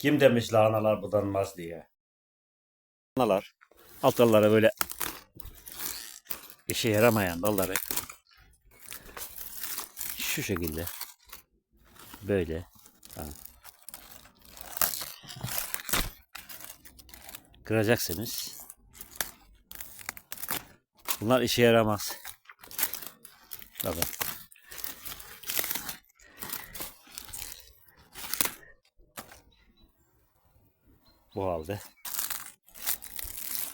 Kim demiş lahanalar budanmaz diye. Lahanalar alt dallara böyle işe yaramayan dalları şu şekilde böyle ha. kıracaksınız. Bunlar işe yaramaz. Bakın. Bu halde.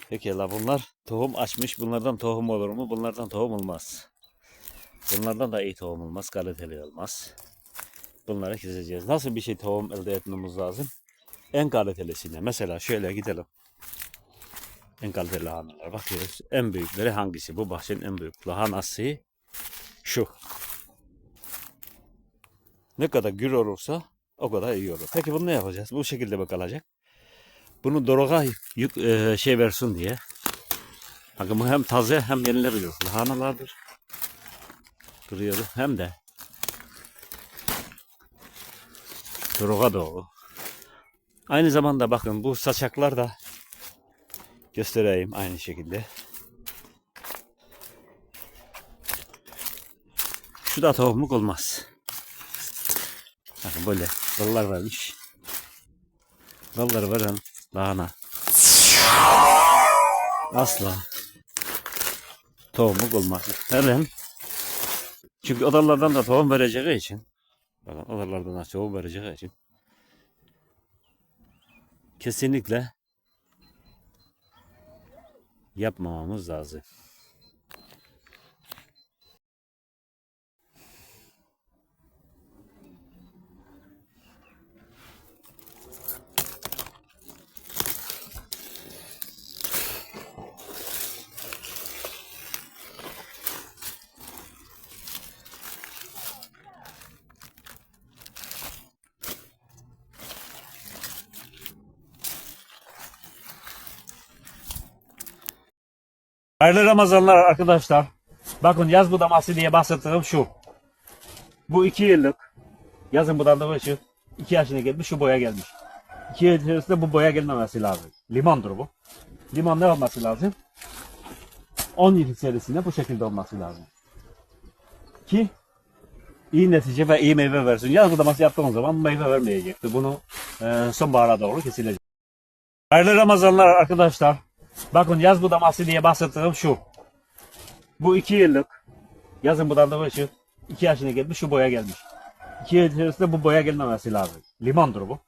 Peki la bunlar tohum açmış. Bunlardan tohum olur mu? Bunlardan tohum olmaz. Bunlardan da iyi tohum olmaz. Kaliteli olmaz. Bunları keseceğiz. Nasıl bir şey tohum elde etmemiz lazım? En kalitelisine. Mesela şöyle gidelim. En kaliteli lahanalar bakıyoruz. En büyükleri hangisi? Bu bahçenin en büyük lahanası şu. Ne kadar gür olursa o kadar iyi olur. Peki bunu ne yapacağız? Bu şekilde mi kalacak? Bunu doroga yük, e, şey versin diye. Bakın hem taze hem yenileniyor. Lahanalardır. Kırıyoruz. Hem de doroga doğru. Aynı zamanda bakın bu saçaklar da göstereyim aynı şekilde. Şu da tohumluk olmaz. Bakın böyle dallar vermiş. Dalları veren lahana. Asla tohumluk olmaz. Neden? Çünkü o dallardan da tohum vereceği için bakın o dallardan da tohum vereceği için kesinlikle yapmamamız lazım. Hayırlı Ramazanlar arkadaşlar. Bakın yaz budaması diye bahsettiğim şu. Bu iki yıllık yazın budandığı şu. iki yaşına gelmiş şu boya gelmiş. İki yıl içerisinde bu boya gelmemesi lazım. Limondur bu. Limon ne olması lazım? 10 yıl içerisinde bu şekilde olması lazım. Ki iyi netice ve iyi meyve versin. Yaz budaması yaptığımız zaman meyve vermeyecekti. Bunu e, sonbahara doğru kesilecek. Hayırlı Ramazanlar arkadaşlar. Bakın yaz budaması diye bahsettiğim şu. Bu iki yıllık yazın budandığı şu. iki yaşına gelmiş şu boya gelmiş. İki yıl içerisinde bu boya gelmemesi lazım. Limondur bu.